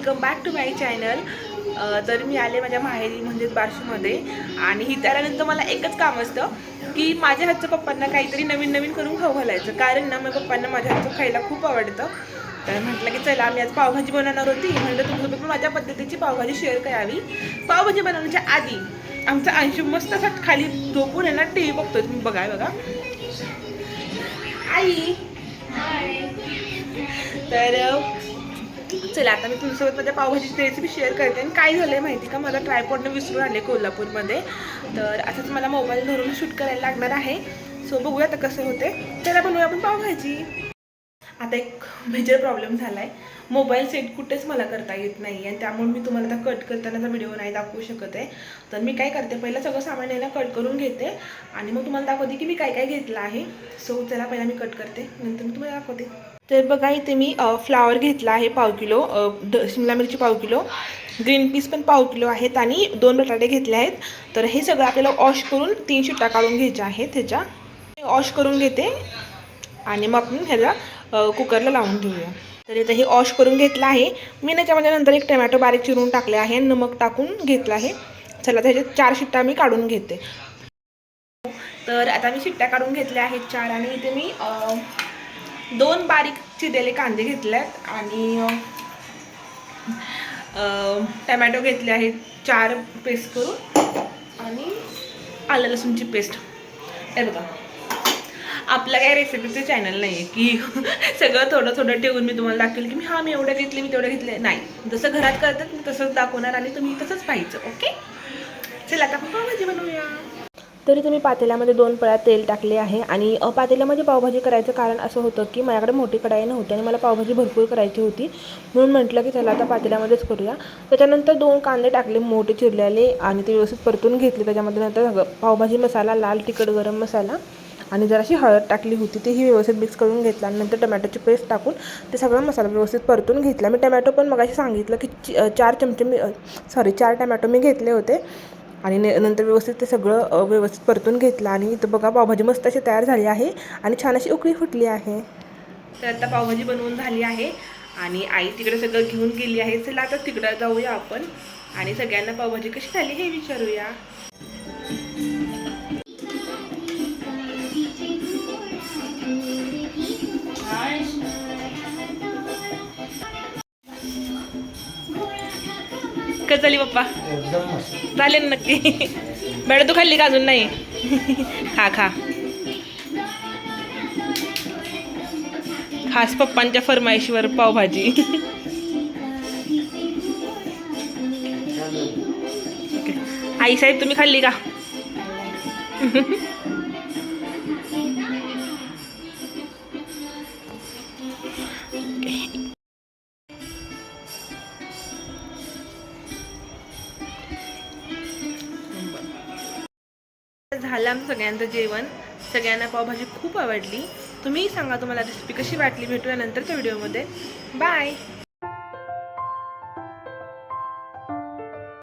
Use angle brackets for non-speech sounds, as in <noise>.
Welcome back to my channel तर मी आले माझ्या माहेरी म्हणजेच बार्शीमध्ये आणि ही त्यानंतर मला एकच काम असतं की माझ्या हातचं पप्पांना काहीतरी नवीन नवीन करून खाऊ घालायचं. कारण ना माझ्या पप्पांना माझ्या हातचं खायला खूप आवडतं. तर म्हटलं की चला आम्ही आज पावभाजी बनवणार होती. म्हटलं तुमच्यासोबत माझ्या पद्धतीची पावभाजी शेअर करावी. पावभाजी बनवण्याच्या आधी आमचा अंशू मस्त असा खाली झोपून आहे ना टी व्ही बघतोय तुम्ही बघा बघा. आई. तर चला आता मी तुमच्यासोबत माझ्या पावभाजीची रेसिपी शेअर करते. आणि काय झालं आहे माहिती का? मला ट्रायपॉडनं विसरून आले कोल्हापूरमध्ये. तर असंच मला मोबाईल धरून शूट करायला लागणार आहे. सो बघूया आता कसं होते त्याला बनवूया आपण पावभाजी. आता एक मेजर प्रॉब्लेम झाला आहे मोबाईल सेट कुठेच मला करता येत नाही आणि त्यामुळे मी तुम्हाला आता कट करतानाचा व्हिडिओ नाही दाखवू शकत आहे. तर मी काय करते पहिलं सगळं सामान यायला कट करून घेते. आणि मग तुम्हाला दाखवते की मी काय काय घेतलं आहे. सो चला पहिला मी कट करते. नंतर मी तुम्हाला दाखवते. तर बघा इथे मी फ्लावर घेतला आहे पाव किलो द शिमला मिरची पाव किलो. ग्रीन पीस पण पाव किलो आहेत आणि दोन बटाटे घेतले आहेत. तर हे सगळं आपल्याला वॉश करून तीन शिट्टा काढून घ्यायच्या आहेत ह्याच्या. वॉश करून घेते आणि मग आपण ह्याला कुकरला लावून घेऊया. तर इथं हे वॉश करून घेतलं आहे. मी त्याच्यामध्ये नंतर एक टमॅटो बारीक चिरून टाकले आहे नमक टाकून घेतलं आहे. चला त्याच्यात चार शिट्टा मी काढून घेते. तर आता मी शिट्ट्या काढून घेतल्या आहेत चार आणि इथे मी दोन बारीक चिरलेले कांदे घेतले आहेत आणि टमॅटो घेतले आहेत चार पेस्ट करून आणि आलं लसूणची पेस्ट. हे बघा. आपलं काही रेसिपीचं चॅनल नाही आहे की <laughs> सगळं थोडं थोडं ठेवून मी तुम्हाला दाखवेल की मी हा मी एवढं घेतले मी तेवढं घेतले. नाही. जसं घरात करतात मी तसंच दाखवणार आणि तुम्ही तसंच पाहायचं ओके? चला आता आपण पावभाजी बनवूया. तरी तुम्ही पातेल्यामध्ये दोन पळ्या तेल टाकले आहे आणि पातेल्यामध्ये पावभाजी करायचं कारण असं होतं की माझ्याकडे मोठी कढाई नव्हती आणि मला पावभाजी भरपूर करायची होती. म्हणून म्हटलं की चला आता पातेल्यामध्येच करूया. त्याच्यानंतर दोन कांदे टाकले मोठे चिरलेले आणि ते व्यवस्थित परतून घेतले. त्याच्यामध्ये नंतर पावभाजी मसाला लाल तिखट गरम मसाला आणि जराशी हळद टाकली होती. तीही व्यवस्थित मिक्स करून घेतला आणि नंतर टमॅटोची पेस्ट टाकून ते सगळा मसाला व्यवस्थित परतून घेतला. मी टमॅटो पण मगाशी सांगितलं की चार चमचे मी सॉरी चार टमॅटो मी घेतले होते. आणि न नंतर व्यवस्थित ते सगळं व्यवस्थित परतून घेतलं आणि इथं बघा पावभाजी मस्त अशी तयार झाली आहे आणि छान अशी उकळी फुटली आहे. तर आता पावभाजी बनवून झाली आहे आणि आई तिकडे सगळं घेऊन गेली आहे. चला आता तिकडं जाऊया आपण आणि सगळ्यांना पावभाजी कशी झाली हे विचारूया. कसं झाली पप्पा. चालेल नक्की. मॅडम तू खाल्ली का अजून नाही? खा खा. खास पप्पांच्या फरमाईशीवर पावभाजी. आई साहेब तुम्ही खाल्ली का? झालं आमचं सगळ्यांचं जेवण. सगळ्यांना पावभाजी खूप आवडली. तुम्ही सांगा तुम्हाला रेसिपी कशी वाटली? भेटूया नंतरच्या व्हिडिओमध्ये. बाय